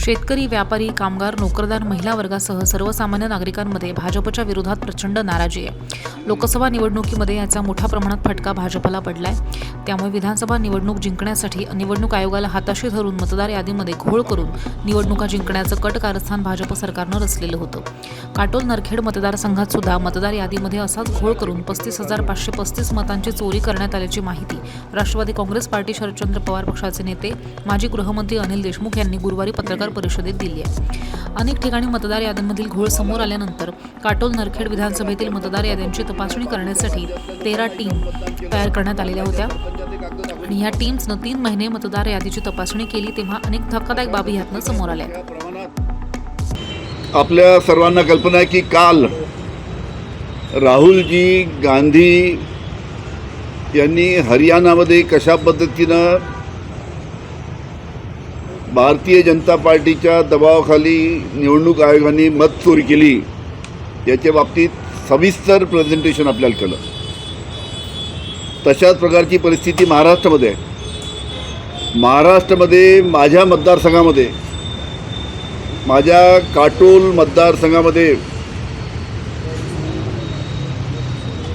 शेतकरी व्यापारी कामगार नोकरदार महिला वर्गासह सर्वसामान्य नागरिकांमध्ये भाजपच्या विरोधात प्रचंड नाराजी आहे. लोकसभा निवडणुकीमध्ये याचा मोठ्या प्रमाणात फटका भाजपला पडलाय. त्यामुळे विधानसभा निवडणूक जिंकण्यासाठी निवडणूक आयोगाला हाताशी धरून मतदार यादीमध्ये घोळ करून निवडणुका जिंकण्याचं कट कारस्थान भाजप सरकारनं रचलेलं होतं. काटोल नरखेड मतदारसंघात सुद्धा मतदार यादीमध्ये असाच घोळ करून पस्तीस हजार पाचशे पस्तीस मतांची चोरी करण्यात आल्याची माहिती राष्ट्रवादी काँग्रेस पार्टी शरदचंद्र पवार पक्षाचे नेते माजी गृहमंत्री अनिल देशमुख यांनी गुरुवारी पत्रकार परिषदेत दिली आहे. अनेक ठिकाणी मतदार याद्यांमधील घोळ समोर आल्यानंतर काटोल नरखेड विधानसभेतील मतदार याद्यांची तपासणी करण्यासाठी तेरा टीम तयार करण्यात आलेल्या होत्या. आणि या टीम्सनं तीन महिने मतदार यादीची तपासणी केली तेव्हा अनेक धक्कादायक बाबी यातनं समोर आल्या. आपल्या सर्वांना कल्पना आहे की काल राहुलजी गांधी यांनी हरियाणामध्ये कशा पद्धतीनं भारतीय जनता पार्टीच्या दबावाखाली निवडणूक आयोगाने मत चोरी केली. याच्या बाबतीत सविस्तर प्रेझेंटेशन आपल्याला केलं. तशाच प्रकारची परिस्थिती महाराष्ट्रामध्ये आहे. महाराष्ट्रामध्ये माझ्या मतदारसंघामध्ये माझ्या काटोल मतदारसंघामध्ये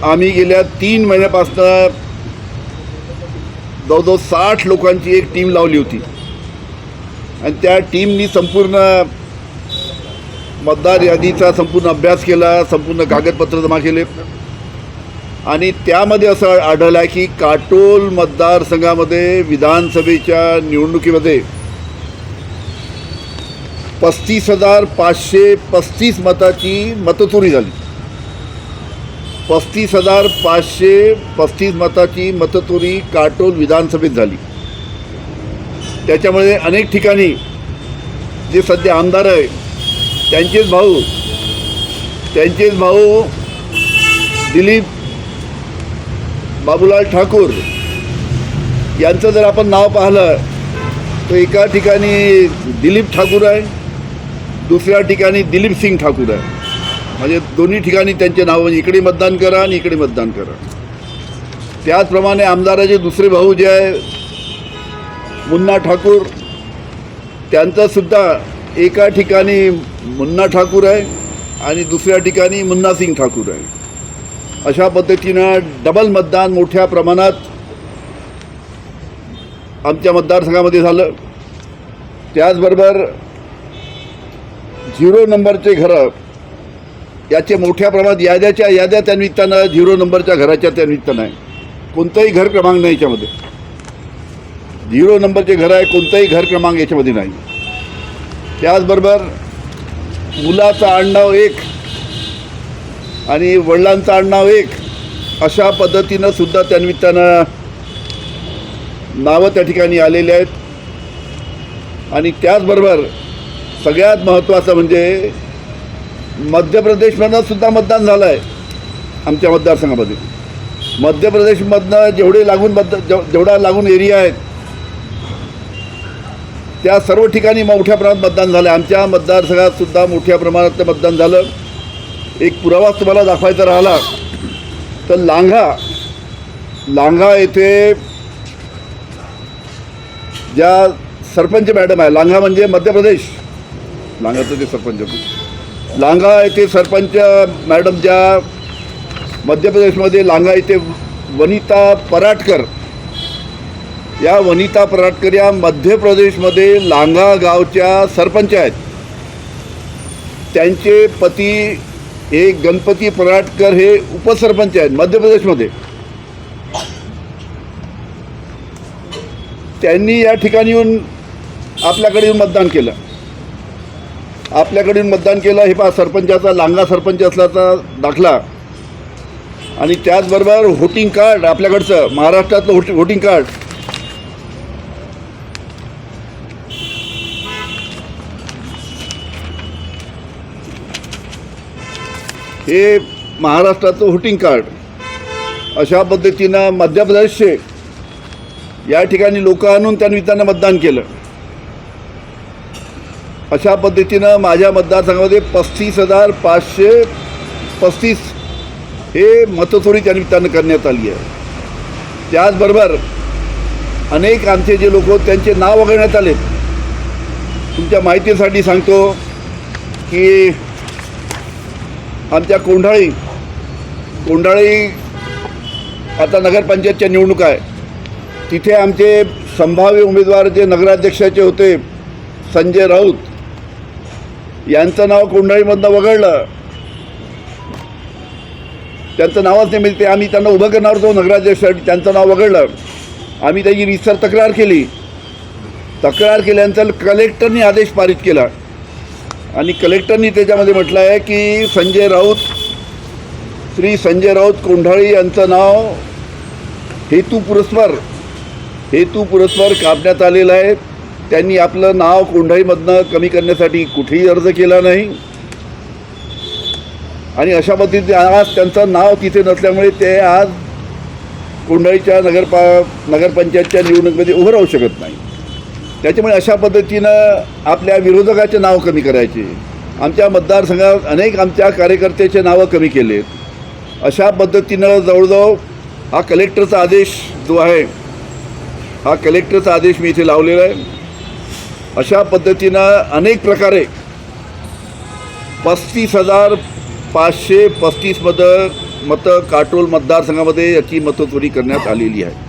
आम्ही गेल्या तीन महिन्यापासून जवळजवळ साठ लोकांची एक टीम लावली होती. आणि त्या टीमनी संपूर्ण मतदार यादीचा संपूर्ण अभ्यास केला संपूर्ण कागदपत्र जमा केले. आणि त्यामध्ये असं आढळलं आहे की काटोल मतदारसंघामध्ये विधानसभेच्या निवडणुकीमध्ये पस्तीस हजार पाचशे पस्तीस मताची मतचोरी झाली. पस्तीस हजार पाचशे पस्तीस मताची मतचोरी काटोल विधानसभेत झाली. त्याच्यामुळे अनेक ठिकाणी जे सध्या आमदार आहे त्यांचेच भाऊ त्यांचेच भाऊ दिलीप बाबूलाल ठाकूर यांचं जर आपण नाव पाहिलं तर एका ठिकाणी दिलीप ठाकूर आहे दुसऱ्या ठिकाणी दिलीप सिंग ठाकूर आहे. म्हणजे दोन्ही ठिकाणी त्यांचे नाव म्हणजे इकडे मतदान करा आणि इकडे मतदान करा. त्याचप्रमाणे आमदाराचे दुसरे भाऊ जे आहे मुन्ना ठाकूर त्यांचंसुद्धा एका ठिकाणी मुन्ना ठाकूर आहे आणि दुसऱ्या ठिकाणी मुन्ना सिंग ठाकूर आहे. अशा पद्धतीनं डबल मतदान मोठ्या प्रमाणात आमच्या मतदारसंघामध्ये झालं. त्याचबरोबर झिरो नंबरचे घरं याचे मोठ्या प्रमाणात याद्याच्या याद्या त्या निमित्तानं झिरो नंबरच्या घराच्या त्या निमित्तानं आहे. कोणतंही घर क्रमांक नाही याच्यामध्ये. झिरो नंबरचे घर आहे कोणताही घर क्रमांक याच्यामध्ये नाही. त्याचबरोबर मुलाचं आडनाव एक आणि वडिलांचं आडनाव एक अशा पद्धतीनं सुद्धा त्यानिमित्तानं नावं त्या ठिकाणी आलेली आहेत. आणि त्याचबरोबर सगळ्यात महत्त्वाचं म्हणजे मध्य प्रदेशमधनं सुद्धा मतदान झालं आहे आमच्या मतदारसंघामध्ये. मध्य प्रदेशमधनं जेवढे लागून मत जेव जेवढा लागून एरिया आहेत त्या सर्व ठिकाणी मोठ्या प्रमाणात मतदान झालं. आमच्या मतदारसंघातसुद्धा मोठ्या प्रमाणात मतदान झालं. एक पुरावा तुम्हाला दाखवायचा राहिला तर लांघा. लांघा येथे ज्या सरपंच मॅडम आहे लांघा म्हणजे मध्य प्रदेश. लांघाचं ते सरपंच लांघा येथे सरपंच मॅडम ज्या मध्य प्रदेशमध्ये लांघा येथे वनिता पराटकर या वनिता पराटकर या मध्य प्रदेशमध्ये लांगा गावच्या सरपंच आहेत. त्यांचे पती हे गणपती पराटकर हे उपसरपंच आहेत मध्य प्रदेशमध्ये त्यांनी या ठिकाणी येऊन आपल्याकडे येऊन मतदान केलं. आपल्याकडे येऊन मतदान केलं. हे पहा सरपंचाचा लांगा सरपंच असल्याचा दाखला. आणि त्याचबरोबर व्होटिंग कार्ड आपल्याकडचं महाराष्ट्रातलं व्होटिंग कार्ड हे महाराष्ट्राचं व्होटिंग कार्ड अशा पद्धतीनं मध्य प्रदेशचे या ठिकाणी लोक आणून त्यांनी मतदान केलं. अशा पद्धतीनं माझ्या मतदारसंघामध्ये पस्तीस हजार पाचशे पस्तीस हे मतचोरी त्या निमित्तानं करण्यात आली आहे. त्याचबरोबर अनेक आमचे जे लोक त्यांचे नाव वगळण्यात आले तुमच्या माहितीसाठी सांगतो की आमच्या कोंढाळी कोंढाळी आता नगरपंचायतच्या निवडणूक आहे. तिथे आमचे संभाव्य उमेदवार जे नगराध्यक्षाचे होते संजय राऊत यांचं नाव कोंढाळीमधनं वगळलं. त्यांचं नावच नाही मिळते. आम्ही त्यांना उभं करणार होतो नगराध्यक्षासाठी त्यांचं नाव वगळलं. आम्ही त्याची रिसर तक्रार केली. तक्रार केल्यानंतर कलेक्टरनी आदेश पारित केला. आणि कलेक्टरनी त्याच्यामध्ये म्हटलं आहे की संजय राऊत श्री संजय राऊत कोंढाळी यांचं नाव हेतू पुरस्कार हेतू पुरस्कार कापण्यात आलेलं आहे. त्यांनी आपलं नाव कोंढाईमधनं कमी करण्यासाठी कुठेही अर्ज केला नाही. आणि अशा पद्धतीने आज त्यांचं नाव तिथे नसल्यामुळे ते आज कोंढाईच्या नगरपा नगरपंचायतच्या निवडणुकीमध्ये उभं राहू शकत नाही. त्याच्यामुळे अशा पद्धतीनं आपल्या विरोधकाचे नाव कमी करायचे. आमच्या मतदारसंघात अनेक आमच्या कार्यकर्त्याचे नावं कमी केलेत अशा पद्धतीनं जवळजवळ हा कलेक्टरचा आदेश जो आहे हा कलेक्टरचा आदेश मी इथे लावलेला आहे. अशा पद्धतीनं अनेक प्रकारे पस्तीस हजार पाचशे पस्तीस मतं मतं काटोल मतदारसंघामध्ये याची मतचोरी करण्यात आलेली आहे